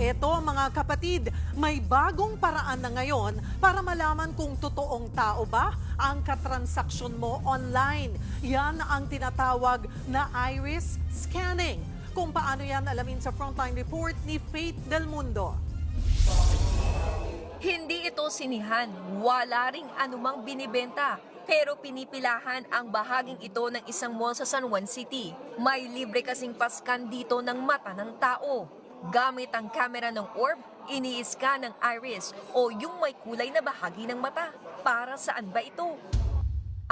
eto mga kapatid, may bagong paraan na ngayon para malaman kung totoong tao ba ang katransaksyon mo online. Yan ang tinatawag na iris scanning. Kung paano yan alamin sa Frontline Report ni Faith Del Mundo. Hindi ito sinihan, wala ring anumang binibenta. Pero pinipilahan ang bahaging ito ng isang mall sa San Juan City. May libre kasing paskan dito ng mata ng tao. Gamit ang kamera ng orb, ini-scan ng iris o yung may kulay na bahagi ng mata. Para saan ba ito?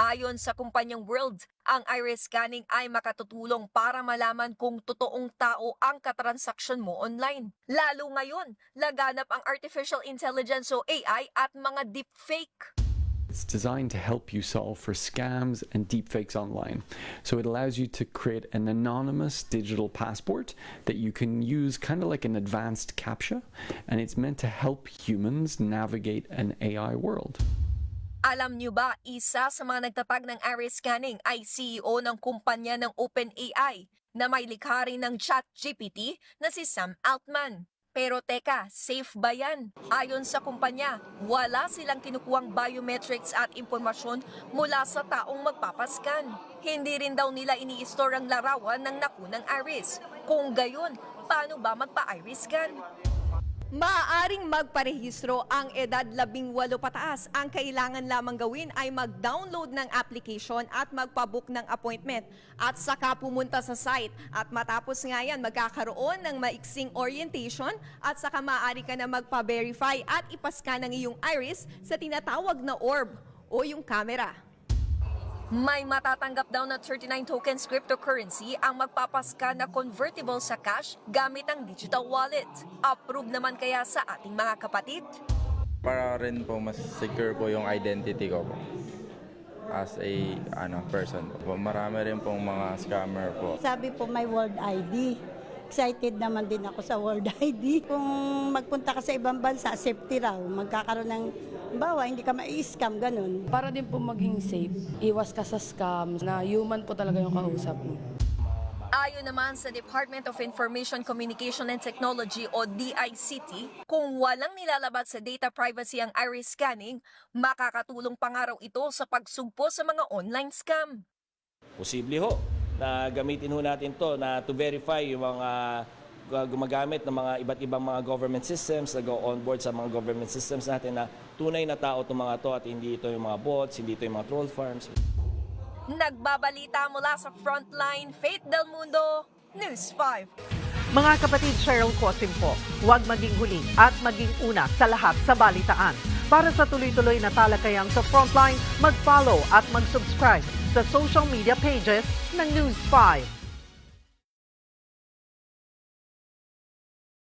Ayon sa kumpanyang World, ang iris scanning ay makatutulong para malaman kung totoong tao ang katransaksyon mo online. Lalo ngayon, laganap ang artificial intelligence o AI at mga deepfake. It's designed to help you solve for scams and deepfakes online. So it allows you to create an anonymous digital passport that you can use kind of like an advanced CAPTCHA, and it's meant to help humans navigate an AI world. Alam niyo ba, isa sa mga nagtatag ng iris scanning ay CEO ng kumpanya ng OpenAI na may likha rin ng ChatGPT na si Sam Altman. Pero teka, safe ba yan? Ayon sa kumpanya, wala silang kinukuhang biometrics at impormasyon mula sa taong magpapaskan. Hindi rin daw nila ini-store ang larawan ng nakunang iris. Kung gayon, paano ba magpa-iris scan? Maaaring magparehistro ang edad 18 pataas. Ang kailangan lamang gawin ay mag-download ng application at magpabook ng appointment at saka pumunta sa site. At matapos nga yan, magkakaroon ng maiksing orientation at saka maaari ka na magpa-verify at ipascan ng iyong iris sa tinatawag na orb o yung camera. May matatanggap daw na 39 tokens cryptocurrency ang magpapaska na convertible sa cash gamit ang digital wallet. Approve naman kaya sa ating mga kapatid? Para rin po mas secure po yung identity ko po as a ano person po. Marami rin pong mga scammer po. Sabi po may World ID. Excited naman din ako sa World ID. Kung magpunta ka sa ibang bansa, safety raw. Magkakaroon ng, bawa, hindi ka ma-scam, ganun. Para din po maging safe, iwas ka sa scam na human po talaga yung kausap mo. Ayon naman sa Department of Information Communication and Technology o DICT, kung walang nilalabas sa data privacy ang iris scanning, makakatulong pa nga raw ito sa pagsugpo sa mga online scam. Posible ho na gamitin ho natin to na to verify yung mga uh, gumagamit ng mga iba't ibang mga government systems na go on board sa mga government systems natin na tunay na tao itong mga to at hindi ito yung mga bots, hindi ito yung mga troll farms. Nagbabalita mula sa Frontline, Faith Del Mundo, News 5. Mga kapatid Cheryl Cosim po, huwag maging huli at maging una sa lahat sa balitaan. Para sa tuloy-tuloy na talakayang sa Frontline, mag-follow at mag-subscribe sa social media pages ng News 5.